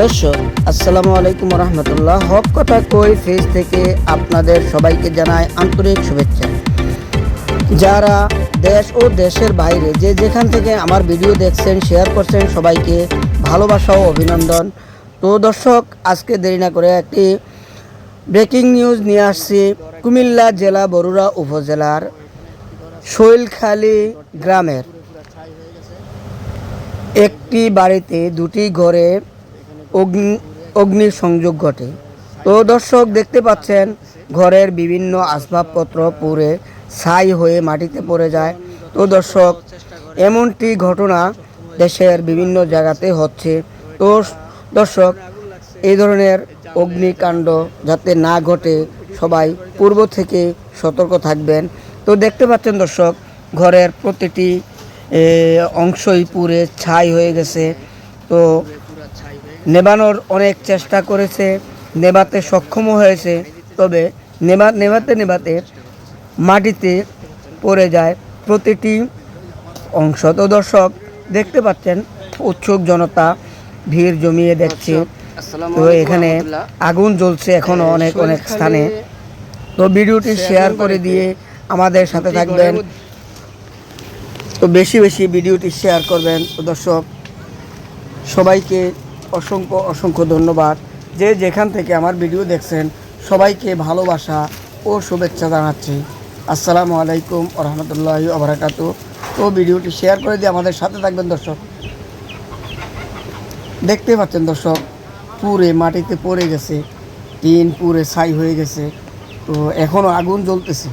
দর্শক, আসসালামু আলাইকুম রহমতুল্লাহ হক কথা কই ফেজ থেকে আপনাদের সবাইকে জানায় আন্তরিক শুভেচ্ছা। যারা দেশ ও দেশের বাইরে যে যেখান থেকে আমার ভিডিও দেখছেন শেয়ার করছেন, সবাইকে ভালোবাসা ও অভিনন্দন। তো দর্শক, আজকে দেরি না করে একটি ব্রেকিং নিউজ নিয়ে আসছি। কুমিল্লা জেলা বরুড়া উপজেলার শৈলখালী গ্রামের। একটি বাড়িতে দুটি ঘরে অগ্নি সংযোগ ঘটে। তো দর্শক দেখতে পাচ্ছেন, ঘরের বিভিন্ন আসবাবপত্র পুড়ে ছাই হয়ে মাটিতে পড়ে যায়। তো দর্শক, এমনটি ঘটনা দেশের বিভিন্ন জায়গাতে হচ্ছে। তো দর্শক, এই ধরনের অগ্নিকাণ্ড যাতে না ঘটে, সবাই পূর্ব থেকে সতর্ক থাকবেন। তো দেখতে পাচ্ছেন দর্শক, ঘরের প্রতিটি অংশই পুড়ে ছাই হয়ে গেছে। তো নেবানোর অনেক চেষ্টা করেছে নেবাতে সক্ষম হয়েছে তবে নেবা নেবাতে নেবাতে মাটিতে পড়ে যায় প্রতিটি অংশ। তো দর্শক দেখতে পাচ্ছেন উৎসুক জনতা ভিড় জমিয়ে দেখছে তো এখানে আগুন জ্বলছে এখনও অনেক অনেক স্থানে। তো ভিডিওটি শেয়ার করে দিয়ে আমাদের সাথে থাকবেন। তো বেশি বেশি ভিডিওটি শেয়ার করবেন। তো দর্শক সবাইকে অসংখ্য অসংখ্য ধন্যবাদ। যে যেখান থেকে আমার ভিডিও দেখছেন, সবাইকে ভালোবাসা ও শুভেচ্ছা জানাচ্ছি। আসসালামু আলাইকুম রহমতুল্লাহ আবরাকাত তো ভিডিওটি শেয়ার করে দিয়ে আমাদের সাথে থাকবেন দর্শক। দেখতে পাচ্ছেন দর্শক, পুরে মাটিতে পড়ে গেছে টিন পুরে ছাই হয়ে গেছে। তো এখনও আগুন জ্বলতেছে।